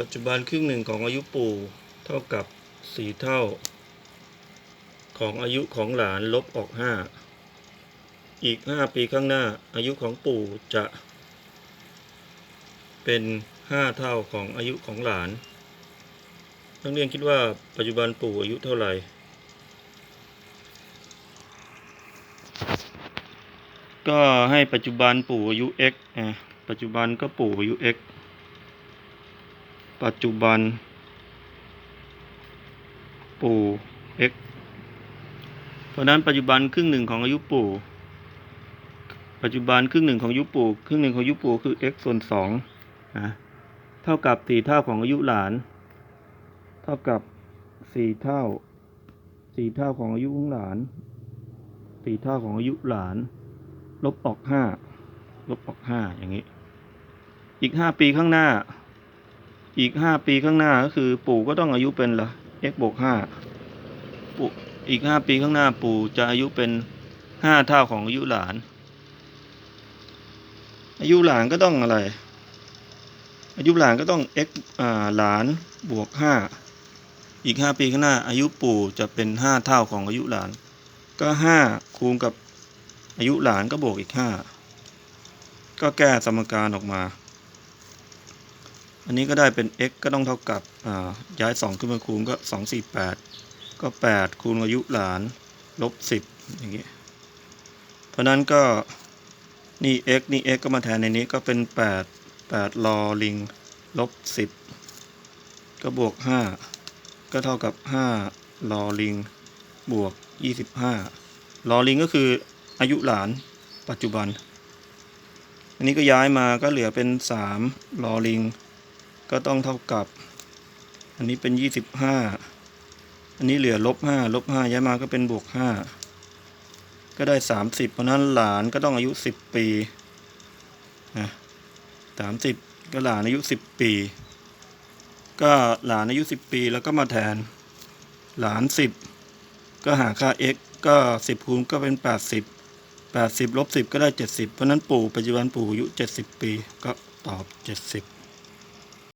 ปัจจุบันครึ่งหนึ่งของอายุปู่เท่ากับสี่เท่า ของอายุของหลานลบออกห้าอีกห้าปีข้างหน้าอายุของปู่จะเป็นห้าเท่าของอายุของหลานนักเรียนคิดว่าปัจจุบันปู่อายุเท่าไหร่ก็ให้ปัจจุบันปู่อายุ x อะปัจจุบันก็ปู่อายุ x ปัจจุบัน ปู่ x เพราะนั้นปัจจุบันครึ่งหนึ่งของอายุปู่ ปัจจุบันครึ่งหนึ่งของอายุปู่ครึ่งหนึ่งของอายุปู่คือ x ส่วนสองนะเท่ากับสี่เท่าของอายุหลาน เท่ากับสี่เท่าสี่เท่าของอายุของหลานสี่เท่าของอายุหลาน ลบออกห้าลบออกห้าอย่างนี้ อีกห้าปีข้างหน้า อีกห้าปีข้างหน้าก็คือ ปู่ก็ต้องอายุเป็นละ x บวกห้าปู่อีกห้าปีข้างหน้าปู่จะอายุเป็นห้าเท่าของอายุหลาน อายุหลานก็ต้องอะไร อายุหลานก็ต้อง x อ่าหลานบวกห้าอีกห้าปีข้างหน้า อายุปู่จะเป็นห้าเท่าของอายุหลาน ก็ห้าคูณกับอายุหลานก็บวกอีกห้าก็แก้สมการออกมา อันนี้ก็ได้เป็น x ก็ต้องเท่ากับย้ายสองขึ้นมาคูณก็สองสี่แปดก็แปดคูณอายุหลานลบสิบอย่างนี้ยเพราะนั้นก็นี่ x นี่ x ก็มาแทนในนี้ก็เป็นแปดแปดลอลิงลบสิบก็บวกห้าก็เท่ากับห้าลอลิง บวกยี่สิบห้าลอลิงก็คืออายุหลานปัจจุบัน อันนี้ก็ย้ายมาก็เหลือเป็นสามลอลิง ก็ต้องเท่ากับ อันนี้เป็นยี่สิบห้าอันนี้เหลือลบห้าลบห้าย้ายมาก็เป็นบวกห้าก็ได้สามสิบเพราะนั้นหลานก็ต้องอายุสิบปีนะสามสิบก็หลานอายุสิบปี ก็หลานอายุสิบปีแล้วก็มาแทน หลานสิบก็หาค่า x ก็สิบคูณก็เป็นแปดสิบแปดสิบลบสิบก็ได้เจ็ดสิบเพราะนั้นปู่ปัจจุบันปู่อายุเจ็ดสิบปีก็ตอบเจ็ดสิบ